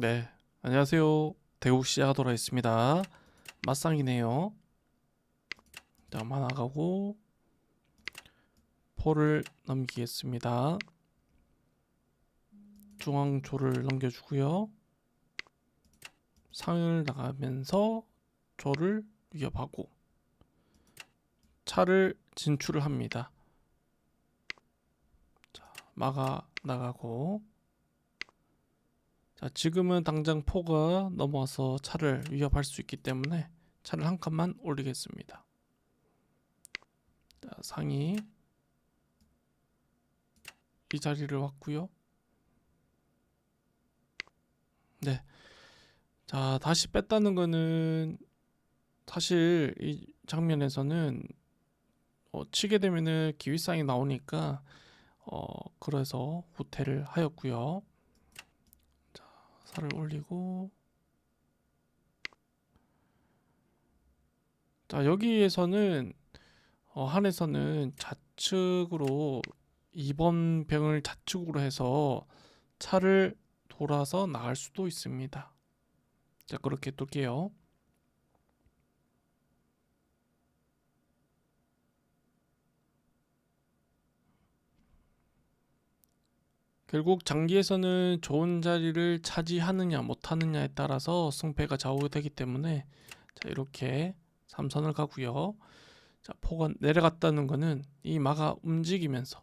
네, 안녕하세요. 대국시 하도라 있습니다. 맞상이네요. 자, 만화가고 포를 넘기겠습니다. 중앙조를 넘겨주고요. 상을 나가면서 조를 위협하고 차를 진출을 합니다. 자, 막아 나가고 자, 지금은 당장 포가 넘어와서 차를 위협할 수 있기 때문에 차를 한 칸만 올리겠습니다. 자, 상이 이 자리를 왔고요. 네. 자, 다시 뺐다는 거는 사실 이 장면에서는 어, 치게 되면은 기위상이 나오니까 어, 그래서 후퇴를 하였고요. 살을 올리고 자 여기에서는 어, 한에서는 좌측으로 2번 병을 좌측으로 해서 차를 돌아서 나갈 수도 있습니다. 자 그렇게 둘게요. 결국 장기에서는 좋은 자리를 차지하느냐 못하느냐에 따라서 승패가 좌우되기 때문에 자 이렇게 삼선을 가고요. 자 포가 내려갔다는 거는 이 마가 움직이면서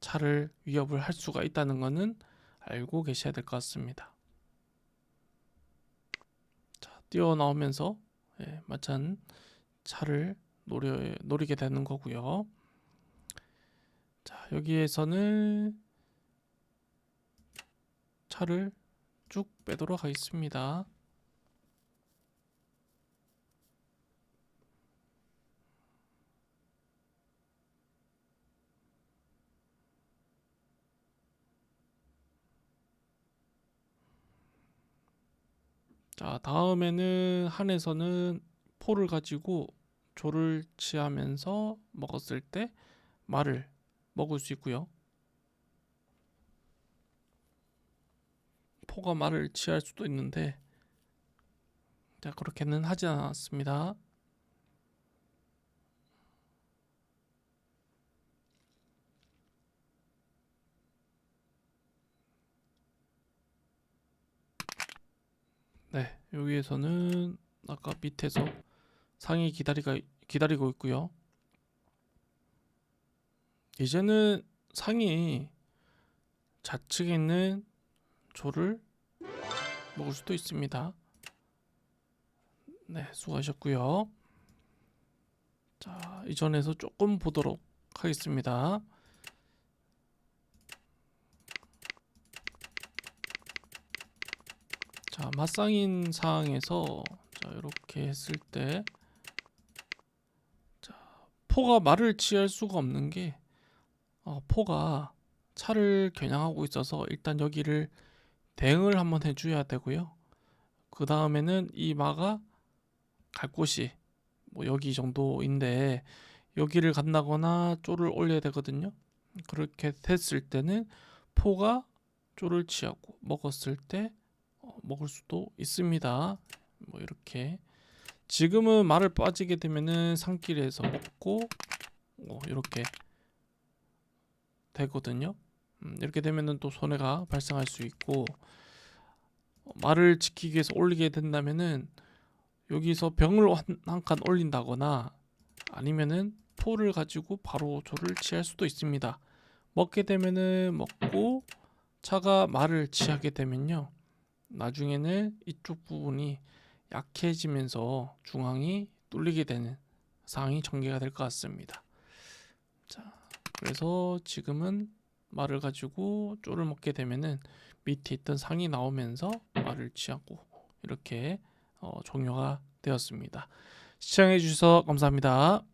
차를 위협을 할 수가 있다는 거는 알고 계셔야 될 것 같습니다. 자 뛰어 나오면서 예, 마찬 차를 노려 노리게 되는 거고요. 자 여기에서는 차를 쭉 빼도록 하겠습니다. 자, 다음에는 한에서는 포를 가지고 조를 취하면서 먹었을 때 말을 먹을 수 있고요. 포가 말을 취할 수도 있는데 자 그렇게는 하지 않았습니다. 네 여기에서는 아까 밑에서 상이 기다리가 기다리고 있고요. 이제는 상이 좌측에 있는 조를 먹을 수도 있습니다. 네, 수고하셨고요. 자, 이전에서 조금 보도록 하겠습니다. 자, 맞상인 상황에서 자, 이렇게 했을 때 자, 포가 말을 취할 수가 없는 게 어, 포가 차를 겨냥하고 있어서 일단 여기를 대응을 한번 해줘야 되고요. 그 다음에는 이 마가 갈 곳이 뭐 여기 정도인데 여기를 간다거나 쪼를 올려야 되거든요. 그렇게 됐을 때는 포가 쪼를 취하고 먹었을 때 어, 먹을 수도 있습니다. 뭐 이렇게 지금은 말을 빠지게 되면은 산길에서 먹고 뭐 이렇게 되거든요. 음, 이렇게 되면은 또 손해가 발생할 수 있고 어, 말을 지키기 위해서 올리게 된다면은 여기서 병을 한칸 올린다거나 아니면은 포를 가지고 바로 조를 취할 수도 있습니다. 먹게 되면은 먹고 차가 말을 취하게 되면요. 나중에는 이쪽 부분이 약해지면서 중앙이 뚫리게 되는 상황이 전개가 될 것 같습니다. 자, 그래서 지금은 말을 가지고 쪼를 먹게 되면은 밑에 있던 상이 나오면서 말을 취하고 이렇게 어, 종료가 되었습니다. 시청해 주셔서 감사합니다.